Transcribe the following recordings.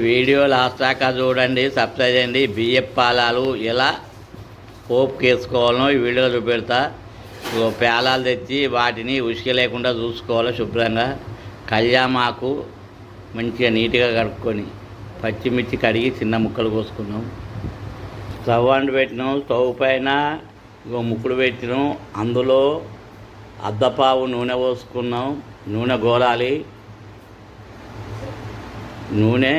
Video last దాకా చూడండి subscribe చేయండి. బియ్యం పాలాలు ఎలా పోపు కేసుకోవాలో ఈ వీడియో చూపెడతా. పేలాలు తెచ్చి వాటిని ఉసుక లేకుండా చూసుకోవాలి శుభ్రంగా. కళ్యామాకు మంచిగా నీట్గా కడుక్కొని పచ్చిమిర్చి కడిగి చిన్న ముక్కలు కోసుకున్నాం. స్టవ్ అంటు పెట్టినాం. స్టవ్ పైన ఇంకో ముక్కుడు పెట్టినాం. అందులో అద్దపావు నూనె పోసుకున్నాం. నూనె గోలాలి. నూనె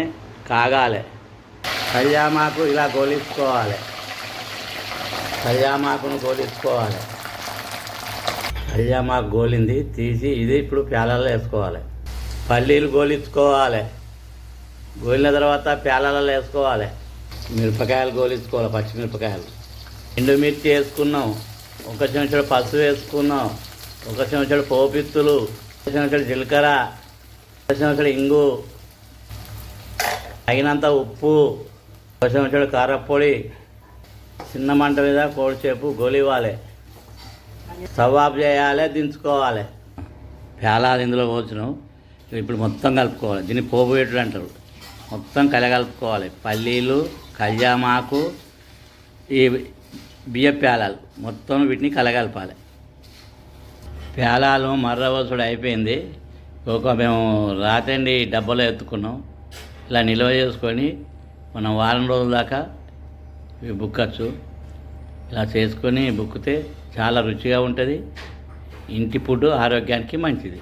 కాగాలి. కళ్యామాకు ఇలా గోలించుకోవాలి కళ్యామాకును గోలించుకోవాలి కళ్యామాకు గోలింది తీసి ఇది ఇప్పుడు ప్యాలలో వేసుకోవాలి. పల్లీలు గోలించుకోవాలి గోలిన తర్వాత ప్యాలలో వేసుకోవాలి. మిరపకాయలు గోలించుకోవాలి పచ్చిమిరపకాయలు. ఎండుమిర్చి వేసుకున్నాం ఒక చెంచాడు పసుపు వేసుకున్నాం ఒక చెంచాడు పోపిత్తులు ఒక చెంచాడు జీలకర్ర ఒక చెంచాడు ఇంగు తగినంత ఉప్పు ఒక కారపొడి చిన్న మంట మీద కోడిచేపు గోలివ్వాలి సవాబ్ చేయాలి దించుకోవాలి. పేలాలు ఇందులో పోసినాం ఇప్పుడు మొత్తం కలుపుకోవాలి. దీన్ని పోపు అంటారు. మొత్తం కలగలుపుకోవాలి పల్లీలు కళ్యామాకు ఈ బియ్య పేలాలు మొత్తం వీటిని కలగలపాలి పేలాలు మర్రవసుడు అయిపోయింది. ఒక మేము రాతండి డబ్బాలో ఎత్తుకున్నాం. ఇలా నిల్వ చేసుకొని మనం వారం రోజుల దాకా ఇవి బుక్కచ్చు ఇలా చేసుకొని బుక్కితే చాలా రుచిగా ఉంటుంది. ఇంటి ఫుడ్ ఆరోగ్యానికి మంచిది.